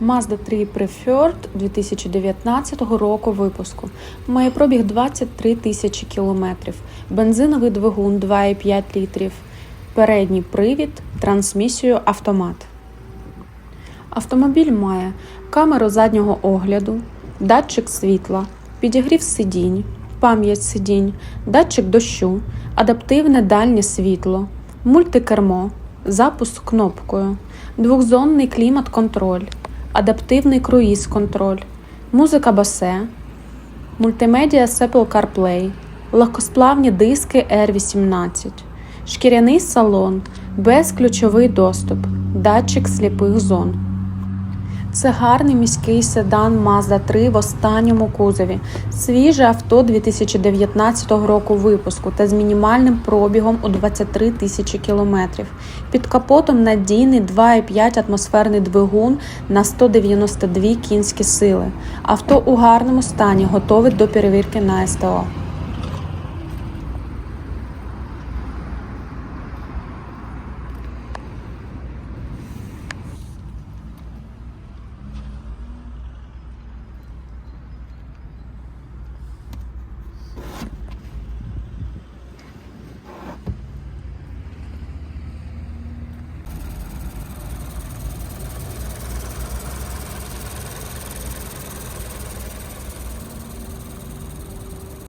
Mazda 3 Preferred 2019 року випуску. Має пробіг 23 тисячі кілометрів. Бензиновий двигун 2,5 літрів. Передній привід, трансмісію автомат. Автомобіль має камеру заднього огляду, датчик світла, підігрів сидінь, пам'ять сидінь, датчик дощу, адаптивне дальнє світло, мультикермо, запуск кнопкою, двохзонний клімат-контроль, адаптивний круїз-контроль, музика басе, мультимедіа Apple CarPlay, легкосплавні диски R18, шкіряний салон, безключовий доступ, датчик сліпих зон. Це гарний міський седан Mazda 3 в останньому кузові. Свіже авто 2019 року випуску та з мінімальним пробігом у 23 тисячі кілометрів. Під капотом надійний 2,5 атмосферний двигун на 192 кінські сили. Авто у гарному стані, готове до перевірки на СТО.